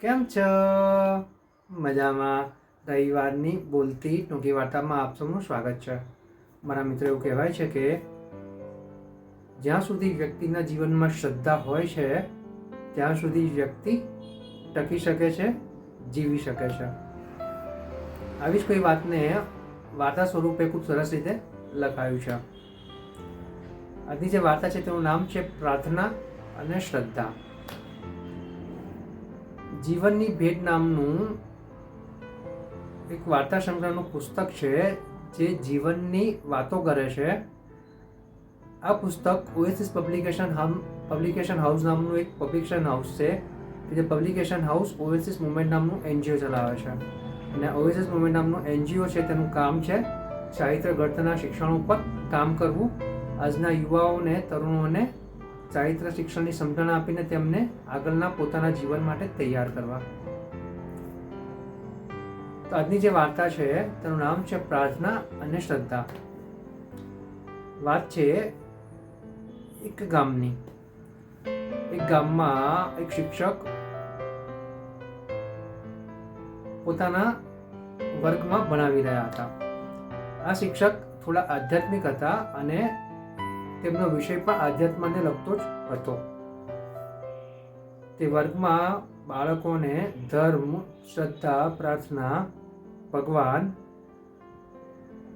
કેમ છો? મજામાં. રવિવારની બોલતી ટૂંકી વાર્તામાં આપ સૌનું સ્વાગત છે. મારા મિત્રો એવું કહેવાય છે કે, જ્યાં સુધી વ્યક્તિના જીવનમાં શ્રદ્ધા હોય છે, ત્યાં સુધી વ્યક્તિ ટકી શકે છે, જીવી શકે છે. આવી જ કોઈ વાતને વાર્તા સ્વરૂપે ખૂબ સરસ રીતે લખાયું છે. આજની જે વાર્તા છે તેનું નામ છે પ્રાર્થના અને શ્રદ્ધા. જીવનની ભેટ નામનું એક વાર્તા સંગ્રહનું પુસ્તક છે, જે જીવનની વાતો કરે છે. આ પુસ્તક ઓએસિસ પબ્લિકેશન હમ, પબ્લિકેશન હાઉસ નામનું એક પબ્લિકેશન હાઉસ છે જે પબ્લિકેશન હાઉસ ઓએસિસ મુવમેન્ટ નામનું એનજીઓ ચલાવે છે. અને ઓએસિસ મુવમેન્ટ નામનું એનજીઓ છે, તેનું કામ છે ચારિત્ર ઘડતરના શિક્ષણ ઉપર કામ કરવું. આજના યુવાઓને, તરુણોને ચારિત્ર શિક્ષણની સમજણ આપીને તેમને આગળના પોતાના જીવન માટે તૈયાર કરવા. આજની જે વાર્તા છે, તેનું નામ છે પ્રાર્થના અને શ્રદ્ધા. વાત છે એક ગામની. એક ગામમાં એક શિક્ષક પોતાના વર્ગમાં ભણાવી રહ્યા હતા. આ શિક્ષક થોડા આધ્યાત્મિક હતા અને તેમનો વિષય પણ આધ્યાત્મને લગતો જ હતો. તે વર્ગમાં બાળકોને ધર્મ, શ્રદ્ધા, પ્રાર્થના, ભગવાન,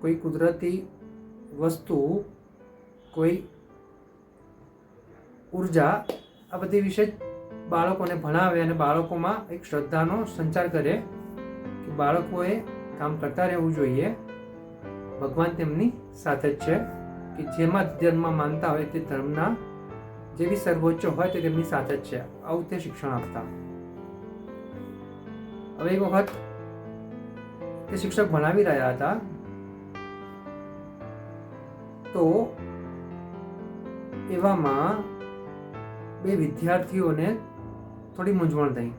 કોઈ કુદરતી વસ્તુ, કોઈ ઊર્જા, આ બધી વિશે બાળકોને ભણાવે અને બાળકોમાં એક શ્રદ્ધાનો સંચાર કરે કે બાળકોએ કામ કરતા રહેવું જોઈએ. ભગવાન તેમની સાથે જ છે. કે જેમાં ધર્મ માનતા હોય તે ધર્મના જે બી સર્વોચ્ચ હોય તે તેમની સાથે જ છે. આવું તે શિક્ષણ આપતા. હવે એક વખત તે શિક્ષક ભણાવી રહ્યા હતા. તો એવામાં બે વિદ્યાર્થીઓને થોડી મૂંઝવણ થઈ.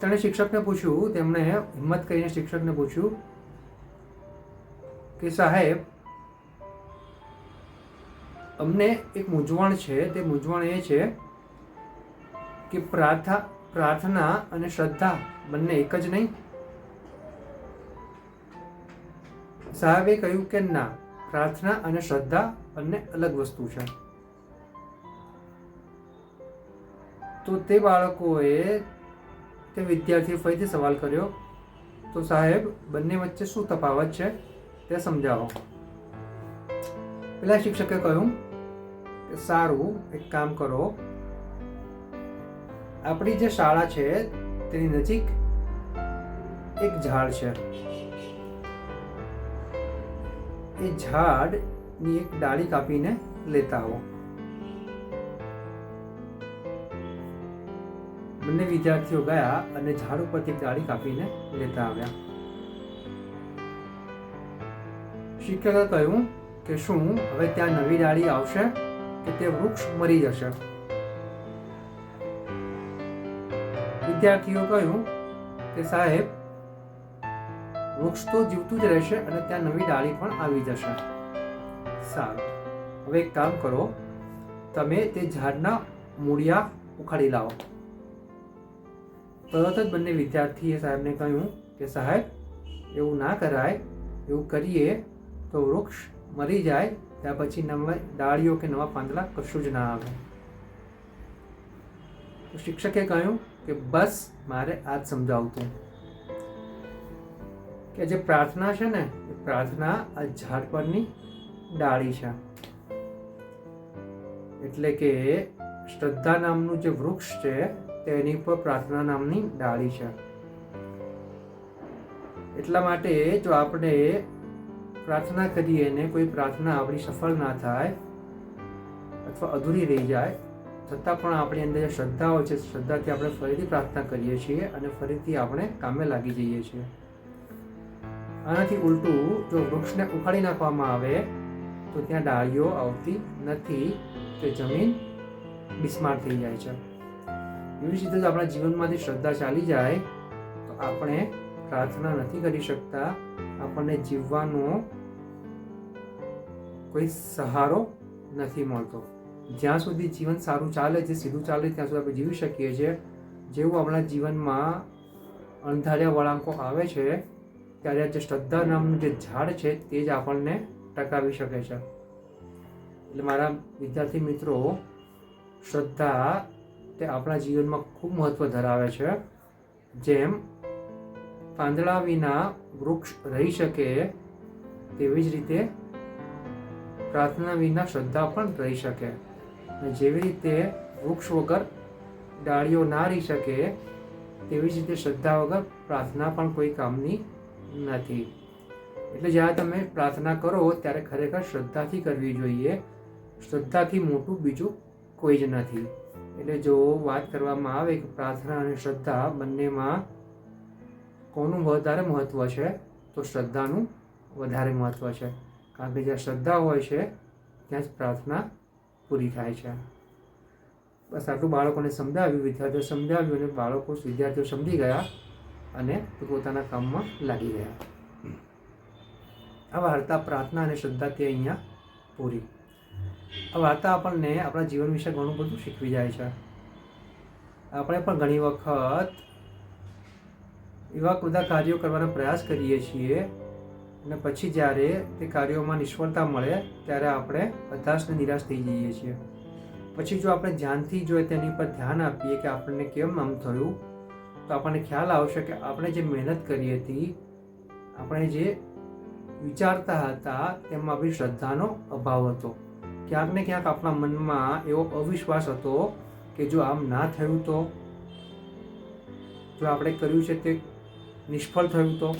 તેણે શિક્ષકને પૂછ્યું, તેમણે હિંમત કરીને શિક્ષકને પૂછ્યું કે સાહેબ, અમને એક મૂંઝવણ છે, તે મૂંઝવણ એ છે કે પ્રાર્થના પ્રાર્થના અને શ્રદ્ધા બંને એક જ નહીં. સાહેબે કહ્યું કે ના, પ્રાર્થના અને શ્રદ્ધા બંને અલગ વસ્તુ છે. તો તે બાળકોએ તે વિદ્યાર્થીએ ફરીથી સવાલ કર્યો, તો સાહેબ, બંને વચ્ચે શું તફાવત છે? તે સમજાવો. પેલા શિક્ષકે કહ્યું કે સારું, એક કામ કરો. આપણી જે શાળા છે, તેની નજીક એક ઝાડ છે. એ ઝાડની એક ડાળી કાપીને લેતા આવો. બંને વિદ્યાર્થીઓ ગયા અને ઝાડ ઉપરથી ડાળી કાપીને લેતા આવ્યા. શિક્ષકે કહ્યું કે શું? હવે ત્યાં નવી ડાળી આવશે કે તે વૃક્ષ મરી જશે. વિદ્યાર્થીઓ કહ્યું કે સાહેબ, વૃક્ષ તો જીવતું જ રહેશે અને ત્યાં નવી ડાળી પણ આવી જશે. સારું. હવે એક કામ કરો. તમે તે ઝાડના મૂળિયા ઉખાડી લાવો. તરત જ બંને વિદ્યાર્થીએ સાહેબને કહ્યું કે સાહેબ, એવું ના કરાય. એવું કરીએ તો વૃક્ષ મરી જાય, ત્યાર પછી નવા ડાળીઓ કે નવા પાંદડા કશું જ ના આવે. તો શિક્ષકે કહ્યું કે બસ, મારે આ જ સમજાવતું. કે જે પ્રાર્થના છે ને, એ પ્રાર્થના આ ઝાડ પરની ડાળી છે. એટલે કે શ્રદ્ધા નામનું જે વૃક્ષ છે, તેની પર પ્રાર્થના નામની ડાળી છે. એટલા માટે જો આપણે પ્રાર્થના કરીએ ને કોઈ પ્રાર્થના આપણી સફળ ના થાય અથવા અધૂરી રહી જાય, છતાં પણ આપણી અંદર જે શ્રદ્ધા હોય છે, શ્રદ્ધાથી આપણે ફરીથી પ્રાર્થના કરીએ છીએ અને ફરીથી આપણે કામે લાગી જઈએ છીએ. આનાથી ઉલટું જો વૃક્ષને ઉખાડી નાખવામાં આવે, તો ત્યાં ડાળીઓ આવતી નથી કે જમીન બિસ્માર થઈ જાય છે. એવી જ રીતે આપણા જીવનમાંથી શ્રદ્ધા ચાલી જાય, તો આપણે પ્રાર્થના નથી કરી શકતા. આપણને જીવવાનો કોઈ સહારો નથી મળતો. જ્યાં સુધી જીવન સારું ચાલે છે સીધું ચાલે, ત્યાં સુધી આપણે જીવી શકીએ છીએ. જેવું આપણા જીવનમાં અણધાર્યા વળાંકો આવે છે, ત્યારે જે શ્રદ્ધા નામનું જે ઝાડ છે, તે જ આપણને ટકાવી શકે છે. એટલે મારા વિદ્યાર્થી મિત્રો, શ્રદ્ધા તે આપણા જીવનમાં ખૂબ મહત્વ ધરાવે છે. જેમ પાંદડા વિના વૃક્ષ રહી શકે, તેવી જ રીતે પ્રાર્થના વિના શ્રદ્ધા પણ રહી શકે. અને જેવી રીતે વૃક્ષ વગર ડાળીઓ ના રહી શકે, તેવી જ રીતે શ્રદ્ધા વગર પ્રાર્થના પણ કોઈ કામની નથી. એટલે જ્યારે તમે પ્રાર્થના કરો, ત્યારે ખરેખર શ્રદ્ધાથી કરવી જોઈએ. શ્રદ્ધાથી મોટું બીજું કોઈ જ નથી. એટલે જો વાત કરવામાં આવે કે પ્રાર્થના અને શ્રદ્ધા બંનેમાં કોનું વધારે મહત્ત્વ છે, તો શ્રદ્ધાનું વધારે મહત્ત્વ છે. કે જ્યાં શ્રદ્ધા હોય છે, ત્યાં જ પ્રાર્થના પૂરી થાય છે. બસ આટલું બાળકોને સમજાવ્યું, વિદ્યાર્થીઓ સમજાવ્યું અને બાળકો, વિદ્યાર્થીઓ સમજી ગયા અને પોતાના કામમાં લાગી ગયા. આ વાર્તા પ્રાર્થના અને શ્રદ્ધા તે અહીંયા પૂરી. આ વાર્તા આપણને આપણા જીવન વિશે ઘણું બધું શીખવી જાય છે. આપણે પણ ઘણી વખત એવા બધા કાર્યો કરવાનો પ્રયાસ કરીએ છીએ અને પછી જ્યારે તે કાર્યોમાં નિષ્ફળતા મળે, ત્યારે આપણે હતાશ અને નિરાશ થઈ જઈએ છીએ. પછી જો આપણે ધ્યાનથી જો તેની પર ધ્યાન આપીએ કે આપણને કેમ આમ થયું, તો આપણને ખ્યાલ આવશે કે આપણે જે મહેનત કરી હતી, આપણે જે વિચારતા હતા, તેમાં આપણી શ્રદ્ધાનો અભાવ હતો. ક્યાંક ને ક્યાંક આપણા મનમાં એવો અવિશ્વાસ હતો કે જો આમ ના થયું તો, જો આપણે કર્યું છે તે નિષ્ફળ થયું તો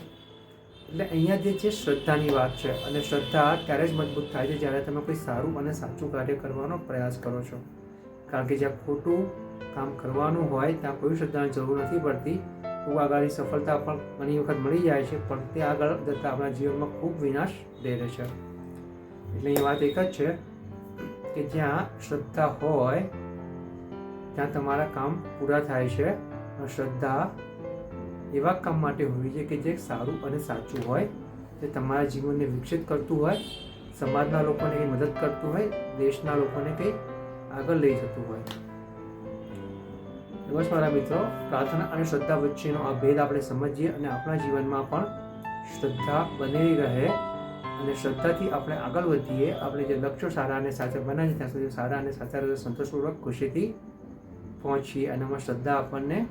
એટલે અહીંયા જે છે શ્રદ્ધાની વાત છે અને શ્રદ્ધા ત્યારે જ મજબૂત થાય છે જ્યારે તમે કોઈ સારું અને સાચું કાર્ય કરવાનો પ્રયાસ કરો છો. કારણ કે જ્યાં ખોટું કામ કરવાનું હોય ત્યાં કોઈ શ્રદ્ધાની જરૂર નથી પડતી. ખૂબ આગળની સફળતા પણ ઘણી વખત મળી જાય છે, પણ તે આગળ જતાં આપણા જીવનમાં ખૂબ વિનાશ દે છે. એટલે એ વાત એક જ છે કે જ્યાં શ્રદ્ધા હોય, ત્યાં તમારા કામ પૂરા થાય છે. શ્રદ્ધા એવા કામ માટે હોવી જોઈએ કે જે સારું અને સાચું હોય, જે તમારા જીવનને વિકસિત કરતું હોય, સમાજના લોકોને કંઈ મદદ કરતું હોય, દેશના લોકોને કંઈ આગળ લઈ જતું હોય. બસ મારા મિત્રો, પ્રાર્થના અને શ્રદ્ધા વચ્ચેનો આ ભેદ આપણે સમજીએ અને આપણા જીવનમાં પણ શ્રદ્ધા બનેલી રહે અને શ્રદ્ધાથી આપણે આગળ વધીએ, આપણે જે લક્ષ્યો સારા અને સાચા બનાવીએ ત્યાં સુધી સારા અને સાચા રીતે સંતોષપૂર્વક ખુશીથી પહોંચીએ અને એમાં શ્રદ્ધા આપણને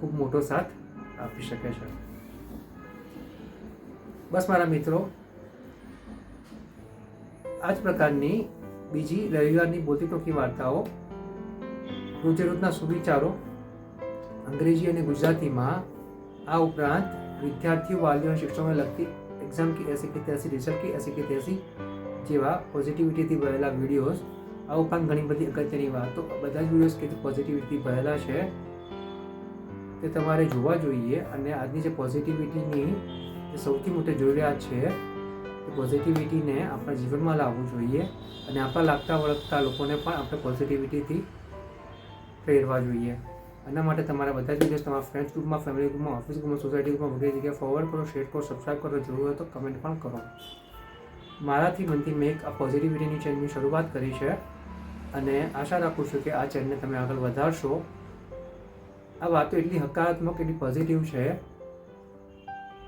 ખૂબ મોટો સાથ આપી શકે છે. બસ મારા મિત્રો, આ જ પ્રકારની બીજી રવિવારની બોલતી ટોકી વાર્તાઓ રોજે રોજના સુવિચારો અંગ્રેજી અને ગુજરાતીમાં આ ઉપરાંત વિદ્યાર્થીઓ, વાલીઓ શિક્ષણને લગતી એક્ઝામ કી એસી કે ત્યાસી રિઝલ્ટ કે એસી કે ત્યાસી જેવા પોઝિટિવિટીથી ભરેલા વિડીયોઝ આ ઉપરાંત ઘણી બધી અગત્યની વાતો બધા જ વિડીયોઝ કે પોઝિટિવિટી ભરેલા છે તે તમારે જોવા જોઈએ અને આજની જે પોઝિટિવિટીની જે સૌથી મોટી જરૂરિયાત છે, એ પોઝિટિવિટીને આપણા જીવનમાં લાવવું જોઈએ અને આપણા લાગતા વળગતા લોકોને પણ આપણે પોઝિટિવિટીથી પ્રેરવા જોઈએ. એના માટે તમારા બધા જ વીડિયો તમારા ફ્રેન્ડ્સ ગ્રુપમાં ફેમિલી ગ્રુપમાં ઓફિસ ગ્રુપમાં સોસાયટી ગ્રુપમાં વગેરે જગ્યાએ ફોરવર્ડ કરો શેર કરો સબસ્ક્રાઈબ કરો, જરૂર હોય તો કમેન્ટ પણ કરો. મારાથી બનતી મેં એક આ પોઝિટિવિટીની ચેનલની શરૂઆત કરી છે અને આશા રાખું છું કે આ ચેનલને તમે આગળ વધારશો. આ વાતો એટલી હકારાત્મક, એટલી પોઝિટિવ છે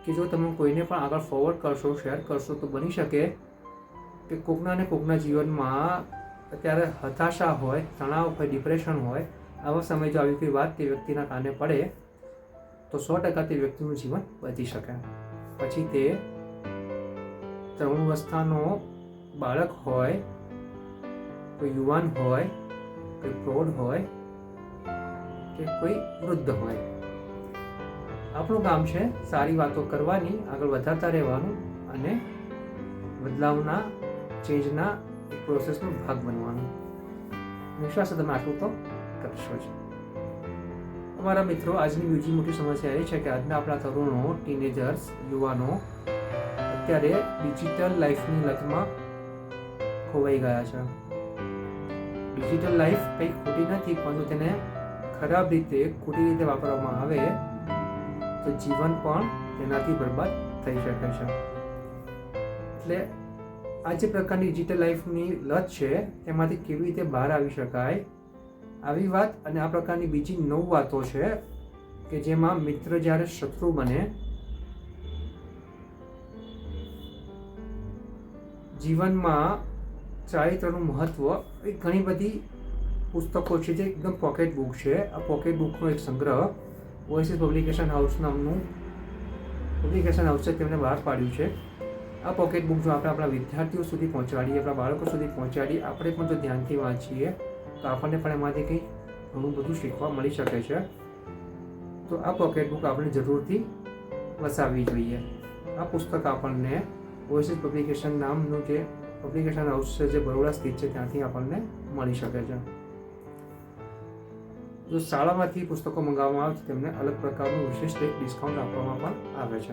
કે જો તમે કોઈને પણ આગળ ફોરવર્ડ કરશો શેર કરશો, તો બની શકે કે કોકના ને કોકના જીવનમાં અત્યારે હતાશા હોય, તણાવ હોય ડિપ્રેશન હોય, આવા સમયે જો આવી કોઈ વાત તે વ્યક્તિના કાને પડે, તો સો ટકા તે વ્યક્તિનું જીવન બચી શકે. પછી તે તરુણ અવસ્થાનો બાળક હોય, કોઈ યુવાન હોય, કોઈ પ્રૌઢ હોય કે કોઈ વૃદ્ધ હોય. આપણું કામ છે સારી વાતો કરવાની, આગળ વધારતા રહેવાનું અને બદલાવના ચેન્જના પ્રોસેસનો ભાગ બનવાનું. વિશ્વાસ તમે આટલું તો કરશો જ. અમારા મિત્રો, આજની બીજી મોટી સમસ્યા એ છે કે આજના આપણા તરુણો ટીનેજર્સ યુવાનો અત્યારે ડિજિટલ લાઈફની લતમાં ખોવાઈ ગયા છે. ડિજિટલ લાઈફ કંઈ ખોટી નથી, પરંતુ તેને ખરાબ રીતે ખોટી રીતે વાપરવામાં આવે, તો જીવન પણ તેનાથી બરબાદ થઈ શકે છે. એટલે આ જે પ્રકારની ડિજિટલ લાઈફની લત છે તેમાંથી કેવી રીતે બહાર આવી શકાય? આવી વાત અને આ પ્રકારની બીજી નવ વાતો છે કે જેમાં મિત્ર જ્યારે શત્રુ બને, જીવનમાં ચારિત્રનું મહત્વ એ ઘણી બધી પુસ્તકો છે જે એકદમ પોકેટ બુક છે. આ પોકેટ બુકનો એક સંગ્રહ ઓએસિસ પબ્લિકેશન હાઉસ નામનું પબ્લિકેશન હાઉસે તેમણે બહાર પાડ્યું છે. આ પોકેટ બુક જો આપણે આપણા વિદ્યાર્થીઓ સુધી પહોંચાડીએ, આપણા બાળકો સુધી પહોંચાડીએ, આપણે પણ જો ધ્યાનથી વાંચીએ, તો આપણને પણ એમાંથી કંઈ ઘણું બધું શીખવા મળી શકે છે. તો આ પોકેટ બુક આપણે જરૂરથી વસાવવી જોઈએ. આ પુસ્તક આપણને ઓએસિસ પબ્લિકેશન નામનું જે પબ્લિકેશન હાઉસ છે, જે બરોડા સ્થિત છે, ત્યાંથી આપણને મળી શકે છે. જો શાળામાંથી પુસ્તકો મંગાવવામાં આવે છે તેમને અલગ પ્રકારનું વિશિષ્ટ એક ડિસ્કાઉન્ટ આપવામાં પણ આવે છે.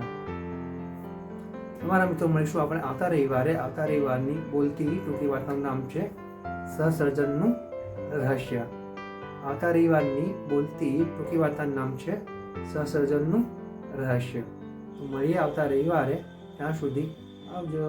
તમારા મિત્રો મળીશું આપણે આવતા રવિવારે. આવતા રવિવારની બોલતી ટૂંકી વાર્તાનું નામ છે સહસર્જનનું રહસ્ય. આવતા રવિવારની બોલતી ટૂંકી વાર્તાનું નામ છે સહસર્જનનું રહસ્ય. મળીએ આવતા રવિવારે. ત્યાં સુધી આવજો.